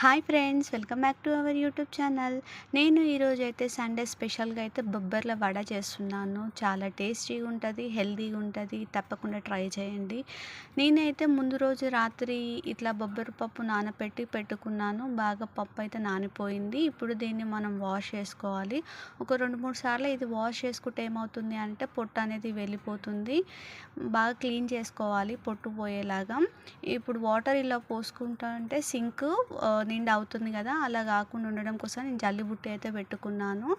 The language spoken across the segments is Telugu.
Hi friends welcome back to our YouTube channel. నేను ఈరోజు అయితే సండే స్పెషల్గా అయితే బొబ్బర్ల వడ చేస్తున్నాను. చాలా టేస్టీగా ఉంటుంది హెల్తీగా ఉంటుంది తప్పకుండా ట్రై చేయండి. నేనైతే ముందు రోజు రాత్రి ఇట్లా బొబ్బరి పప్పు నానబెట్టి పెట్టుకున్నాను. బాగా పప్పు అయితే నానిపోయింది. ఇప్పుడు దీన్ని మనం వాష్ చేసుకోవాలి. ఒక రెండు మూడు సార్లు ఇది వాష్ చేసుకుంటే ఏమవుతుంది అంటే పొట్టు అనేది వెళ్ళిపోతుంది. బాగా క్లీన్ చేసుకోవాలి పొట్టు పోయేలాగా. ఇప్పుడు వాటర్ ఇలా పోసుకుంటా అంటే సింక్ నిండా అవుతుంది కదా అలా కాకుండా ఉండడం కోసం నేను జల్లిబుట్టి అయితే పెట్టుకున్నాను.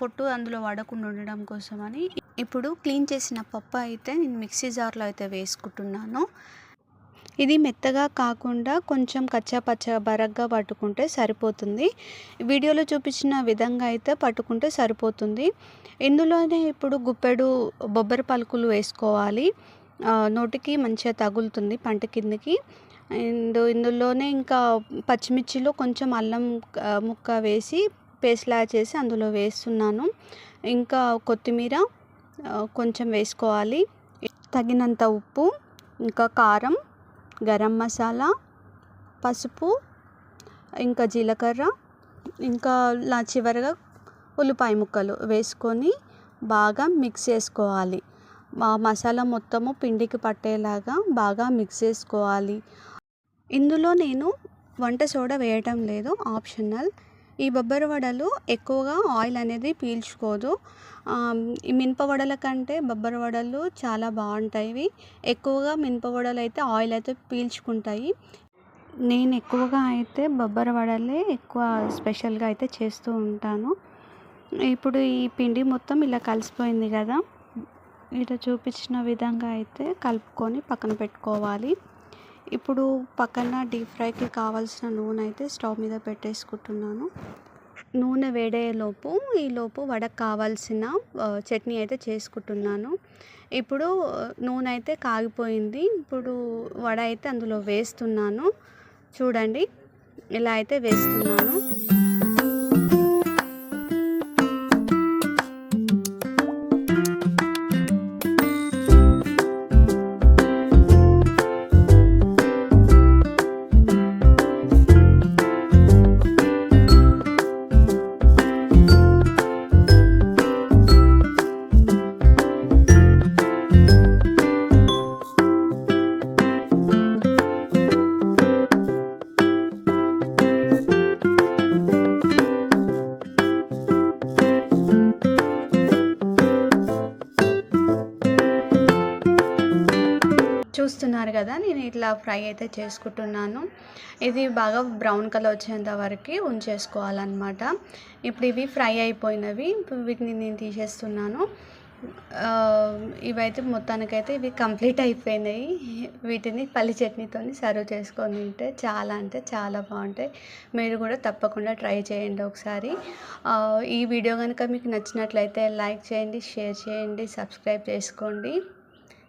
పొట్టు అందులో వాడకుండా ఉండడం కోసమని. ఇప్పుడు క్లీన్ చేసిన పప్పు అయితే నేను మిక్సీ జార్లో అయితే వేసుకుంటున్నాను. ఇది మెత్తగా కాకుండా కొంచెం కచ్చా పచ్చ బరగ్గా పట్టుకుంటే సరిపోతుంది. వీడియోలో చూపించిన విధంగా అయితే పట్టుకుంటే సరిపోతుంది. ఇందులోనే ఇప్పుడు గుప్పెడు బొబ్బరి పలుకులు వేసుకోవాలి. నోటికి మంచిగా తగులుతుంది పంట కిందకి. అండ్ ఇందులోనే ఇంకా పచ్చిమిర్చిలో కొంచెం అల్లం ముక్క వేసి పేస్ట్లా చేసి అందులో వేస్తున్నాను. ఇంకా కొత్తిమీర కొంచెం వేసుకోవాలి. తగినంత ఉప్పు ఇంకా కారం గరం మసాలా పసుపు ఇంకా జీలకర్ర ఇంకా లా చివరిగా ఉల్లిపాయ ముక్కలు వేసుకొని బాగా మిక్స్ చేసుకోవాలి. మసాలా మొత్తము పిండికి పట్టేలాగా బాగా మిక్స్ చేసుకోవాలి. ఇందులో నేను వంట సోడా వేయటం లేదు ఆప్షనల్. ఈ బొబ్బరి వడలు ఎక్కువగా ఆయిల్ అనేది పీల్చుకోదు. ఈ మినప వడల కంటే బొబ్బరి వడలు చాలా బాగుంటాయి. ఎక్కువగా మినప వడలు అయితే ఆయిల్ అయితే పీల్చుకుంటాయి. నేను ఎక్కువగా అయితే బొబ్బరి వడలే ఎక్కువ స్పెషల్గా అయితే చేస్తూ ఉంటాను. ఇప్పుడు ఈ పిండి మొత్తం ఇలా కలిసిపోయింది కదా ఇలా చూపించిన విధంగా అయితే కలుపుకొని పక్కన పెట్టుకోవాలి. ఇప్పుడు పక్కన డీప్ ఫ్రైకి కావాల్సిన నూనె అయితే స్టవ్ మీద పెట్టేసుకుంటున్నాను. నూనె వేడేలోపు ఈలోపు వడకు కావాల్సిన చట్నీ అయితే చేసుకుంటున్నాను. ఇప్పుడు నూనె అయితే కాగిపోయింది. ఇప్పుడు వడ అయితే అందులో వేస్తున్నాను. చూడండి ఇలా అయితే వేస్తున్నాను. చూస్తున్నారు కదా నేను ఇట్లా ఫ్రై అయితే చేసుకుంటున్నాను. ఇది బాగా బ్రౌన్ కలర్ వచ్చేంత వరకు ఉంచేసుకోవాలన్నమాట. ఇప్పుడు ఇవి ఫ్రై అయిపోయినవి వీటిని నేను తీసేస్తున్నాను. ఇవైతే మొత్తానికైతే ఇవి కంప్లీట్ అయిపోయినాయి. వీటిని పల్లి చట్నీతో సర్వ్ చేసుకొని తింటే చాలా అంటే చాలా బాగుంటాయి. మీరు కూడా తప్పకుండా ట్రై చేయండి ఒకసారి. ఈ వీడియో కనుక మీకు నచ్చినట్లయితే లైక్ చేయండి షేర్ చేయండి సబ్స్క్రైబ్ చేసుకోండి.